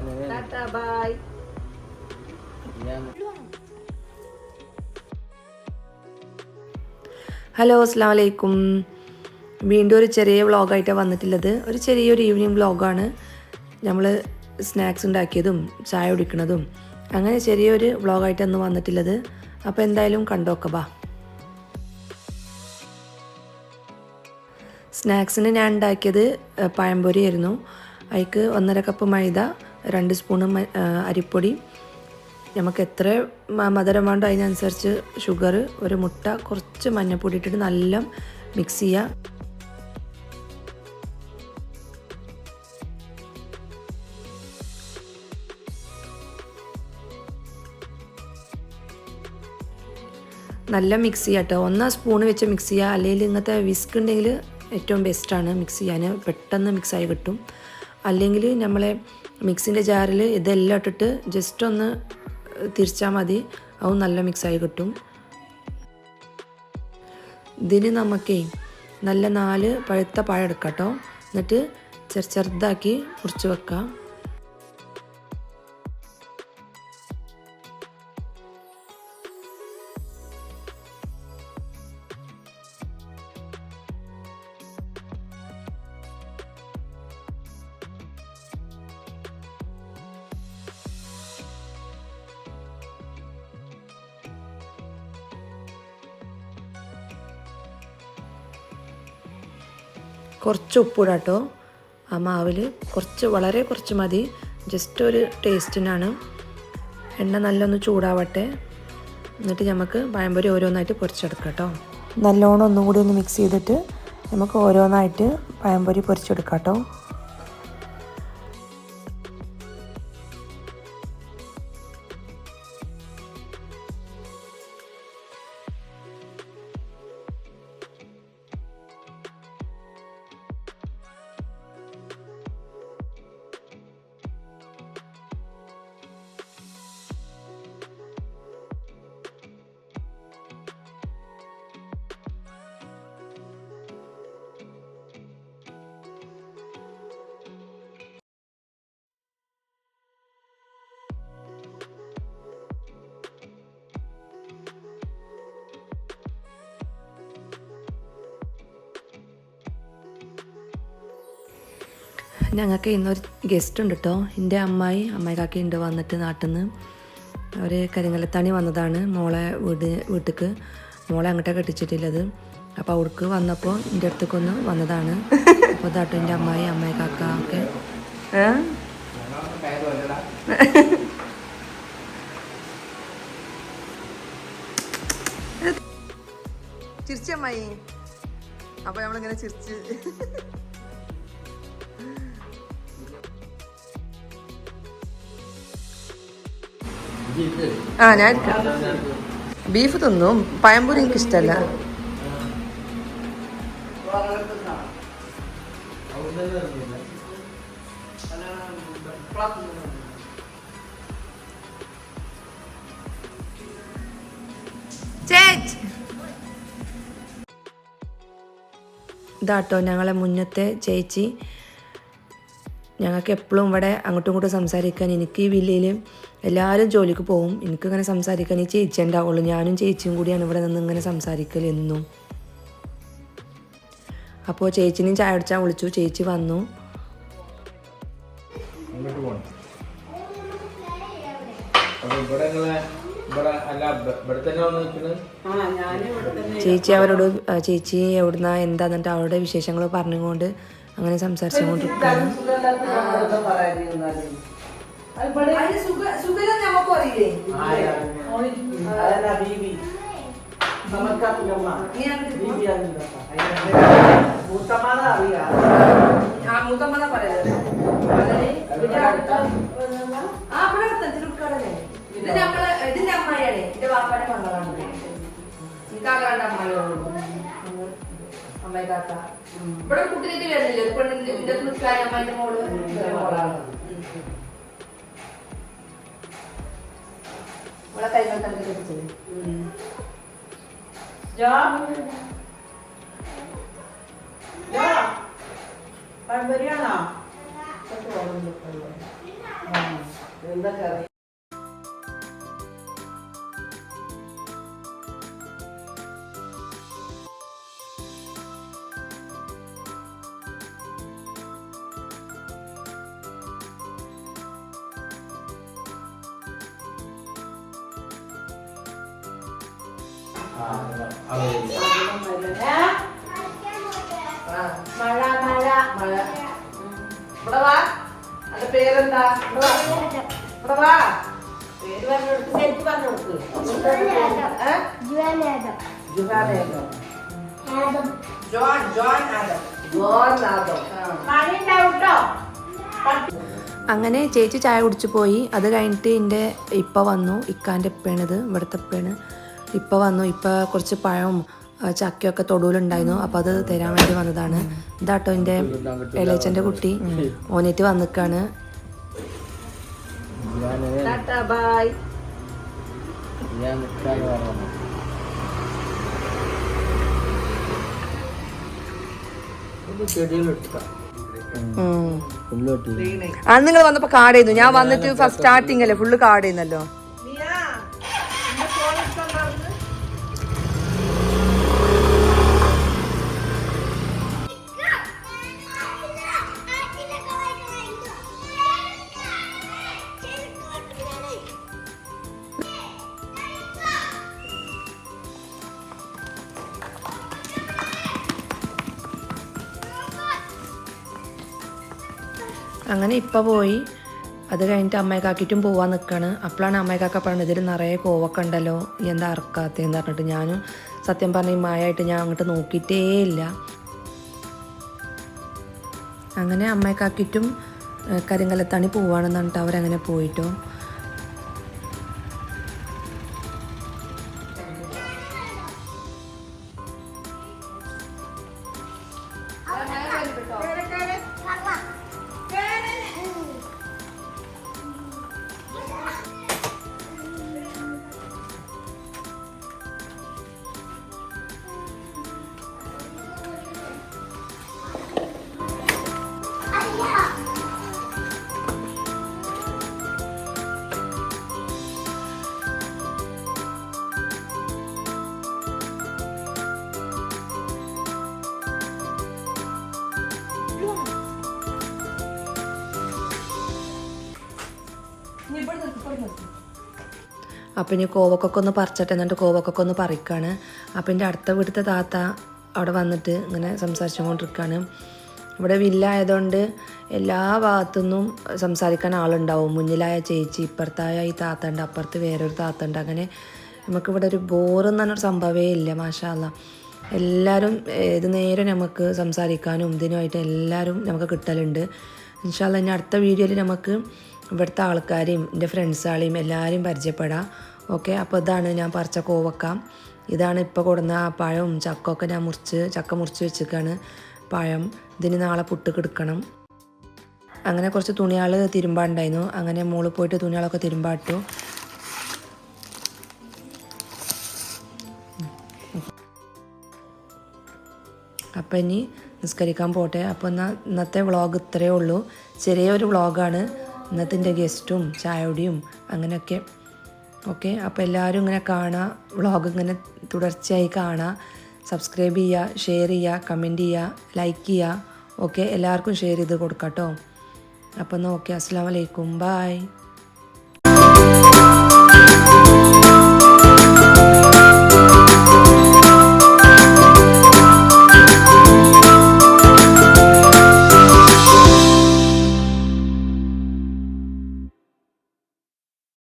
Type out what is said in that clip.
Tata bye hello അസ്സാം വലൈക്കും വീണ്ടും ഒരു ചെറിയ വ്ളോഗായിട്ടാണ് വന്നിട്ടുള്ളത്. ഒരു ചെറിയൊരു ഈവനിങ് വ്ളോഗാണ്. നമ്മൾ സ്നാക്സ് ഉണ്ടാക്കിയതും ചായ കുടിക്കുന്നതും. അങ്ങനെ ചെറിയൊരു വ്ളോഗായിട്ടൊന്ന് വന്നിട്ടുള്ളത്. അപ്പോൾ എന്തായാലും കണ്ടോക്ക ബാ. സ്നാക്സിന് ഞാൻ ഉണ്ടാക്കിയത് പഴംപൊരി ആയിരുന്നു അതിക്ക് ഒന്നര കപ്പ് മൈദ രണ്ട് സ്പൂണ് അരിപ്പൊടി. നമുക്ക് എത്ര മധുരം വേണ്ടോ അതിനനുസരിച്ച് ഷുഗർ ഒരു മുട്ട കുറച്ച് മഞ്ഞൾപ്പൊടി ഇട്ടിട്ട് നല്ല മിക്സ് ചെയ്യുക നല്ല മിക്സ് ചെയ്യുക കേട്ടോ ഒന്നാം സ്പൂൺ വെച്ച് മിക്സ് ചെയ്യുക അല്ലെങ്കിൽ ഇങ്ങനത്തെ വിസ്ക് ഉണ്ടെങ്കിൽ ഏറ്റവും ബെസ്റ്റാണ് മിക്സ് ചെയ്യാൻ പെട്ടെന്ന് മിക്സായി കിട്ടും. അല്ലെങ്കിൽ നമ്മളെ മിക്സിന്റെ ജാറിൽ ഇതെല്ലാം ഇട്ടിട്ട് ജസ്റ്റ് ഒന്ന് തിരിച്ചാൽ മതി. അത് നല്ല മിക്സായി കിട്ടും. ഇതിന് നമുക്കേ നല്ല നാല് പഴുത്ത പഴം എടുക്കാം കേട്ടോ. എന്നിട്ട് ചെറു ചെറുതാക്കി മുറിച്ച് വെക്കാം. കുറച്ച് ഉപ്പിടുക കേട്ടോ ആ മാവിൽ കുറച്ച് വളരെ കുറച്ച് മതി. ജസ്റ്റ് ഒരു ടേസ്റ്റിനാണ്. എണ്ണ നല്ലൊന്ന് ചൂടാവട്ടെ. എന്നിട്ട് നമുക്ക് പഴംപൊരി ഓരോന്നായിട്ട് പൊരിച്ചെടുക്കാം കേട്ടോ നല്ലോണം ഒന്നും കൂടി ഒന്ന് മിക്സ് ചെയ്തിട്ട് നമുക്ക് ഓരോന്നായിട്ട് പഴംപൊരി പൊരിച്ചെടുക്കാം കേട്ടോ ഞങ്ങൾക്ക് ഇന്നൊരു ഗസ്റ്റ് ഉണ്ട് കേട്ടോ എന്റെ അമ്മായി അമ്മായി കാക്കി ഉണ്ട് വന്നിട്ട് നാട്ടിൽ നിന്ന് അവർ കരിങ്കലത്താണി വന്നതാണ് മോളെ വീട് വീട്ടിക്ക്. മോളെ അങ്ങോട്ടേ കെട്ടിച്ചിട്ടില്ലത്. അപ്പോൾ അവൾക്ക് വന്നപ്പോൾ എന്റെ അടുത്തേക്കൊന്ന് വന്നതാണ്. അപ്പോൾ ഇതാട്ടോ എന്റെ അമ്മായി അമ്മായി കാക്ക ഒക്കെ. ചിരിച്ചമ്മായി അപ്പൊ നമ്മളിങ്ങനെ ചിരിച്ച്. ആ ഞാൻ ബീഫ് തിന്നും. പഴംപൊരി എനിക്ക് ഇഷ്ടമല്ല ഇതാട്ടോ ഞങ്ങളെ മുന്നത്തെ ചേച്ചി. ഞങ്ങൾക്ക് എപ്പോഴും ഇവിടെ അങ്ങോട്ടും ഇങ്ങോട്ടും സംസാരിക്കാൻ എനിക്ക് ഈ വില്ലയിൽ എല്ലാവരും ജോലിക്ക് പോകും എനിക്കിങ്ങനെ സംസാരിക്കാൻ ഈ ചേച്ചി ഉണ്ടാവുള്ളൂ. ഞാനും ചേച്ചിയും കൂടിയാണ് ഇവിടെ നിന്ന് ഇങ്ങനെ സംസാരിക്കൽ എന്നും. അപ്പോൾ ചേച്ചിനെയും ചായ അടിച്ചാൽ വിളിച്ചു. ചേച്ചി വന്നു. ചേച്ചി അവരോട് ചേച്ചി എവിടുന്ന എന്താന്നിട്ട് അവരുടെ വിശേഷങ്ങൾ പറഞ്ഞുകൊണ്ട് അങ്ങനെ സംസാരിച്ചുകൊണ്ടിരിക്കുകയാണ് ഇതിന്റെ അമ്മയാണ് എന്റെ വാപ്പാന്റെ മകളാണ് കാക്കാണ്ട് അമ്മായിയോളൂ അമ്മായി ഇവിടെ കുട്ടിലേക്ക് വരുന്നില്ല പെണ്ണിന്റെ നിൽക്കാൻ അമ്മായിന്റെ മോൾ. മോളാണ്. കൈകൾ തന്നെ കെട്ടിച്ചത് എന്താ കറി? മഴ മഴ മഴ ഇവിടെ വാ. അന്റെ പേരെന്താ? ഇവിടെ വാ. പേര് പറഞ്ഞു കൊടുക്ക് ശരിക്ക് പറഞ്ഞു കൊടുക്ക്. ഏ? ജുഹാനേതോ? John John Adam. John Adam. അങ്ങനെ ചേച്ചി ചായ കുടിച്ചു പോയി. അത് കഴിഞ്ഞിട്ട് എന്റെ ഇപ്പ വന്നു ഇക്കാന്റെ ഇപ്പയാണിത് ഇവിടുത്തെ ഇപ്പയാണ് ഇപ്പ വന്നു. ഇപ്പ കുറച്ച് പഴവും ചക്കയും ചക്കയൊക്കെ തൊടുവിലുണ്ടായിരുന്നു. അപ്പോൾ അത് തരാൻ വേണ്ടി വന്നതാണ്. ഇതാട്ടോ എന്റെ ഇളയച്ചന്റെ കുട്ടി. ഓനേറ്റ് വന്നിക്കാണ്. ആ അന്ന് നിങ്ങൾ വന്നപ്പോൾ കാർഡ് ചെയ്യുന്നു. ഞാൻ വന്നിട്ട് ഫസ്റ്റ് സ്റ്റാർട്ടിങ് അല്ലേ? ഫുള്ള് കാർഡ് അങ്ങനെ ഇപ്പം പോയി. അത് കഴിഞ്ഞിട്ട് അമ്മയെക്കാക്കിയിട്ടും പോവാൻ നിൽക്കുകയാണ് അപ്പോഴാണ് അമ്മയെക്കാക്ക പറഞ്ഞത് ഇതിൽ നിറയെ കോവക്ക ഉണ്ടല്ലോ എന്താ അറക്കാത്തതെന്ന് പറഞ്ഞിട്ട് ഞാനും സത്യം പറഞ്ഞ ഈ മായായിട്ട് ഞാൻ അങ്ങോട്ട് നോക്കിയിട്ടേ ഇല്ല. അങ്ങനെ അമ്മയെ കാക്കിയിട്ടും കരിങ്കലത്താണി പോവാണെന്ന് പറഞ്ഞിട്ട് അവരങ്ങനെ പോയിട്ടോ. അപ്പം ഇനി കോവക്കൊക്കെ ഒന്ന് പറിച്ചിട്ട് എന്നിട്ട് കോവക്കൊക്കെ ഒന്ന് പറിക്കാണ്. അപ്പം എന്റെ അടുത്ത വീട്ടിലത്തെ താത്ത അവിടെ വന്നിട്ട് ഇങ്ങനെ സംസാരിച്ചുകൊണ്ടിരിക്കുകയാണ് ഇവിടെ വില്ല ആയതുകൊണ്ട് എല്ലാ ഭാഗത്തുനിന്നും സംസാരിക്കാൻ ആളുണ്ടാവും. മുന്നിലായ ചേച്ചി ഇപ്പുറത്തായ ഈ താത്ത ഉണ്ട് അപ്പുറത്ത് വേറൊരു താത്ത ഉണ്ട് അങ്ങനെ നമുക്കിവിടെ ഒരു ബോറെന്ന് പറഞ്ഞൊരു സംഭവമേ ഇല്ല മാഷാല്ല എല്ലാവരും ഏത് നേരം നമുക്ക് സംസാരിക്കാനും ഇതിനുമായിട്ട് എല്ലാവരും നമുക്ക് കിട്ടലുണ്ട്. ഇൻഷാല്ല ഇനി അടുത്ത വീഡിയോയിൽ നമുക്ക് ഇവിടുത്തെ ആൾക്കാരെയും എന്റെ ഫ്രണ്ട്സുകളെയും എല്ലാവരെയും പരിചയപ്പെടാം. ഓക്കെ അപ്പോൾ ഇതാണ് ഞാൻ പറിച്ച കോവക്ക. ഇതാണ് ഇപ്പോൾ കൊടുന്ന പഴവും ചക്കൊക്കെ ഞാൻ മുറിച്ച് ചക്ക മുറിച്ച് വെച്ചിരിക്കുകയാണ് പഴം. ഇതിന് നാളെ പുട്ട് കിടക്കണം അങ്ങനെ കുറച്ച് തുണിയാൾ തിരുമ്പാണ്ടായിരുന്നു അങ്ങനെ മുകളിൽ പോയിട്ട് തുണികളൊക്കെ തിരുമ്പാട്ടു. അപ്പം ഇനി നിസ്കരിക്കാൻ പോട്ടെ. അപ്പോൾ എന്നാൽ ഇന്നത്തെ വ്ളോഗ് ഇത്രയേ ഉള്ളൂ. ചെറിയൊരു വ്ളോഗാണ്. ഇന്നത്തെ ഗസ്റ്റും ചായയുടെയും അങ്ങനെയൊക്കെ. ഓക്കെ. അപ്പോൾ എല്ലാവരും ഇങ്ങനെ കാണുക വ്ളോഗ് ഇങ്ങനെ തുടർച്ചയായി കാണുക സബ്സ്ക്രൈബ് ചെയ്യുക ഷെയർ ചെയ്യുക കമന്റ് ചെയ്യുക ലൈക്ക് ചെയ്യുക ഓക്കെ. എല്ലാവർക്കും ഷെയർ ചെയ്ത് കൊടുക്കാം കേട്ടോ അപ്പോൾ എന്നാൽ ഓക്കെ അസ്സാം വലൈക്കും ബായ്